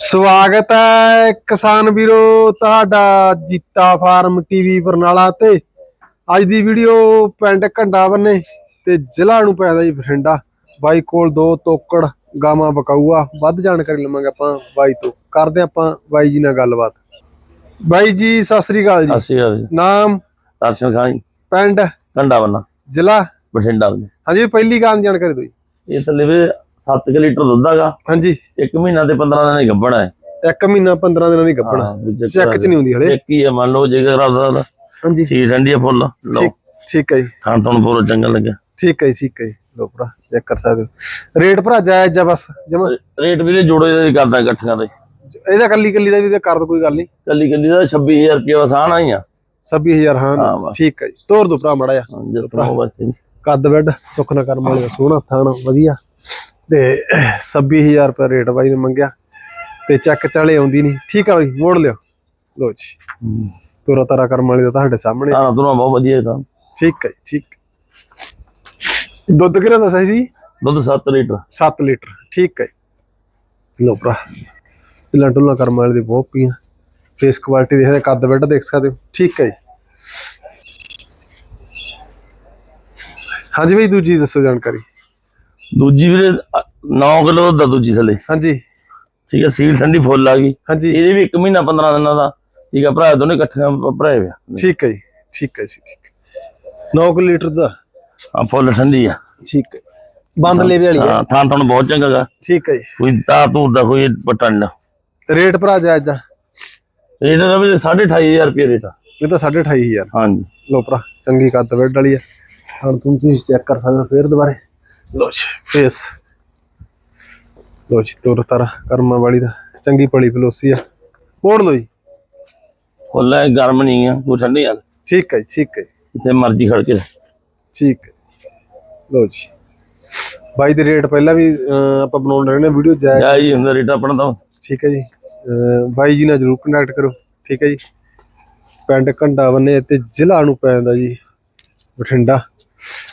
ਸਵਾਗਤ ਹੈ ਕਿਸਾਨ ਵੀਰੋ ਤੁਹਾਡਾ ਜੀਤਾ ਫਾਰਮ ਟੀਵੀ ਬਰਨਾਲਾ ਤੇ। ਅੱਜ ਦੀ ਵੀਡੀਓ ਪਿੰਡ ਘੰਡਾ ਬੰਨੇ ਤੇ ਜ਼ਿਲ੍ਹਾ ਨੂੰ ਪੈਦਾ ਜੀ ਬਠਿੰਡਾ। ਬਾਈ ਕੋਲ ਦੋ ਤੋਕੜ ਗਾਵਾਂ ਬਕਾਊਆ ਵੱਧ ਜਾਣਕਾਰੀ ਲਵਾਂਗੇ ਆਪਾਂ ਬਾਈ ਤੋਂ। ਕਰਦੇ ਆਪਾਂ ਬਾਈ ਜੀ ਨਾਲ ਗੱਲਬਾਤ। ਬਾਈ ਜੀ ਸਤਿ ਸ੍ਰੀ ਅਕਾਲ ਜੀ। ਸਤਿ ਸ਼੍ਰੀ ਅਕਾਲ ਜੀ। ਨਾਮ? ਦਰਸ਼ਨ ਖਾਂ ਜੀ। ਪਿੰਡ? ਕੰਡਾ ਬੰਨਾ। ਜ਼ਿਲ੍ਹਾ? ਬਠਿੰਡਾ ਹਾਂਜੀ ਪਹਿਲੀ ਗਾਂ ਦੀ ਜਾਣਕਾਰੀ ਦਿਓ ਜੀ। ਇਹ ਥੱਲੇ ਵੀ 7 ਲੀਟਰ ਦੁੱਧ ਹੈਗਾ। ਹਾਂਜੀ। ਇੱਕ ਮਹੀਨਾ ਤੇ 15 ਦਿਨ ਹੀ ਗੱਭਣਾ ਹੈ। ਇੱਕ ਮਹੀਨਾ 15 ਦਿਨਾਂ ਦੀ ਗੱਭਣਾ ਚੈੱਕ ਚ ਨਹੀਂ ਹੁੰਦੀ ਹਲੇ। ਇੱਕ ਹੀ ਹੈ ਮੰਨ ਲਓ ਜੇਕਰ ਰਾਦਾ ਹਾਂਜੀ। ਸੀ ਠੰਡੀ ਫੁੱਲ। ਲਓ। ਠੀਕ ਹੈ ਜੀ। ਖਾਂ ਤੁਹਾਨੂੰ ਪੂਰਾ ਚੰਗਾ ਲੱਗਿਆ। ਠੀਕ ਹੈ ਜੀ, ਠੀਕ ਹੈ ਜੀ। ਲਓ ਭਰਾ ਚੈੱਕ ਕਰ ਸਕਦੇ ਹੋ। ਰੇਟ ਭਰਾ ਜਾਇਜ਼ ਜਾਂ ਬਸ ਜਮਾ। ਰੇਟ ਵੀਰੇ ਜੋੜੇ ਦਾ ਹੀ ਕਰਦਾ ਇਕੱਠੀਆਂ ਦੇ। ਇਹਦਾ ਕੱਲੀ ਕੱਲੀ ਦਾ ਵੀ ਤੇ ਕਰ ਦੋ ਕੋਈ ਗੱਲ ਨਹੀਂ। ਕੱਲੀ ਕੱਲੀ ਦਾ 26000 ਰੁਪਏ ਵਸਾਣ ਆਈ ਆ। 26000 ਹਾਂ। ਠੀਕ ਹੈ ਜੀ। ਤੋਰ ਦੋ ਭਰਾ ਮੜਾ ਜਾ ਤੋਂ ਜੀ। ਕੱਦ ਬੈੱਡ ਸੁੱਖ ਨਾ ਕਰਮ ਵਾਲੇ ਦਾ ਸੋਹਣਾ ਥਾਣ ਵਧੀਆ। ਤੇ 26000 ਰੁਪਏ ਰੇਟ ਬਾਈ ਨੇ ਮੰਗਿਆ ਤੇ ਚੱਕ ਚਾਲੇ ਆਉਂਦੀ ਨਹੀਂ। ਠੀਕ ਆ ਬਾਈ ਮੋੜ ਲਿਓ। ਲੋ ਜੀ। ਤੋਰਾ ਤਾਰਾ ਕਰਮ ਵਾਲੇ ਦਾ ਤੁਹਾਡੇ ਸਾਹਮਣੇ। ਹਾਂ ਤੁਹਾਨੂੰ ਬਹੁਤ ਵਧੀਆ ਤਾਂ। ਠੀਕ ਹੈ ਠੀਕ। ਦੁੱਧ ਕਿਹੜਾ ਦੱਸਿਆ ਸੀ? ਦੁੱਧ 7 ਲੀਟਰ। 7 ਲੀਟਰ। ਠੀਕ ਹੈ। ਲਓ ਭਰਾ ਪਿੱਲਾਂ ਟੁੱਲਾਂ ਕਰਮ ਵਾਲੇ ਦੀ ਬਹੁਤ ਪੀਆਂ। ਫੇਸ ਕੁਆਲਿਟੀ ਦੇਖਦੇ ਕੱਦ ਬੈੱਡ ਦੇਖ ਸਕਦੇ ਹੋ। ਠੀਕ ਹੈ ਜੀ। ਹਾਂਜੀ ਬਈ ਦੂਜੀ ਦੱਸੋ ਜਾਣਕਾਰੀ। ਦੂਜੀ ਵੀਰੇ 9 ਕਿਲੋ ਆ ਦੂਜੀ ਥੱਲੇ। ਹਾਂਜੀ। ਠੀਕ ਹੈ ਸੀਲ ਠੰਡੀ ਫੁੱਲ ਆ ਗਈ। ਹਾਂਜੀ। ਇਹਦੇ ਵੀ 1 ਮਹੀਨਾ 15 ਦਿਨਾਂ ਦਾ। ਠੀਕ ਹੈ ਭਰਾ ਦੋਨੇ ਇਕੱਠੀਆਂ ਭਰਾਏ ਹੋਏ ਆ। ਠੀਕ ਹੈ ਜੀ ਠੀਕ ਹੈ ਜੀ ਠੀਕ 9 ਲੀਟਰ ਦਾ। ਹਾਂ ਫੁੱਲ ਠੰਡੀ ਆ। ਠੀਕ ਹੈ ਬੰਦ ਲੇਵੇ ਵਾਲੀ ਹੈ ਹਾਂ ਥਾਂ ਤੁਹਾਨੂੰ ਬਹੁਤ ਚੰਗਾ ਗਾ। ਠੀਕ ਹੈ ਜੀ। ਕੋਈ ਤਾਂ ਤੂੰ ਦਾ ਕੋਈ ਪਟਾ ਨਹੀਂ ਰੇਟ ਭਰਾ ਜਾਇਜ਼ ਦਾ? ਰੇਟ ਦਾ ਵੀ 28500 ਰੁਪਏ ਰੇਟ ਆ। ਇਹ ਤਾਂ 28500 ਹਾਂਜੀ। ਲੋ ਭਰਾ ਚੰਗੀ ਕੱਦ ਬੈੱਡ ਵਾਲੀ ਹੈ ਹੁਣ ਤੁਸੀਂ ਚੈੱਕ ਕਰ ਸਕਦੇ ਹੋ ਫੇਰ ਦੁਬਾਰੇ। ਲੋ ਜੀ। ਫੇਸ ਲੋ ਜੀ ਤੁਰ ਤਰ ਕਰਮਾਂ ਵਾਲੀ ਦਾ। ਚੰਗੀ ਪਲੀ ਫਲੋਸੀ ਆ। ਮੋੜ ਲੋ ਜੀ। ਹੈ ਗਰਮ ਨਹੀਂ ਆ ਕੋਈ ਠੰਡੀ ਆ। ਠੀਕ ਹੈ ਜੀ ਠੀਕ ਹੈ ਜੀ, ਜਿੱਥੇ ਮਰਜ਼ੀ ਖੜ ਕੇ ਠੀਕ ਹੈ ਲੋ ਜੀ। ਬਾਈ ਦੇ ਰੇਟ ਪਹਿਲਾਂ ਵੀ ਅਹ, ਆਪਾਂ ਬਣਾਉਣ ਰਹੇ ਨੇ ਵੀਡੀਓ ਜਾਇਜ਼। ਜਾ ਜੀ ਹੁੰਦਾ ਰੇਟ ਆਪਣਾ ਤਾਂ। ਠੀਕ ਹੈ ਜੀ। ਅਹ ਬਾਈ ਜੀ ਨਾਲ ਜਰੂਰ ਕੰਟੈਕਟ ਕਰੋ। ਠੀਕ ਹੈ ਜੀ। ਪਿੰਡ ਘੰਡਾ ਬੰਨੇ ਤੇ ਜ਼ਿਲ੍ਹਾ ਨੂੰ ਪੈ ਜਾਂਦਾ ਜੀ ਬਠਿੰਡਾ।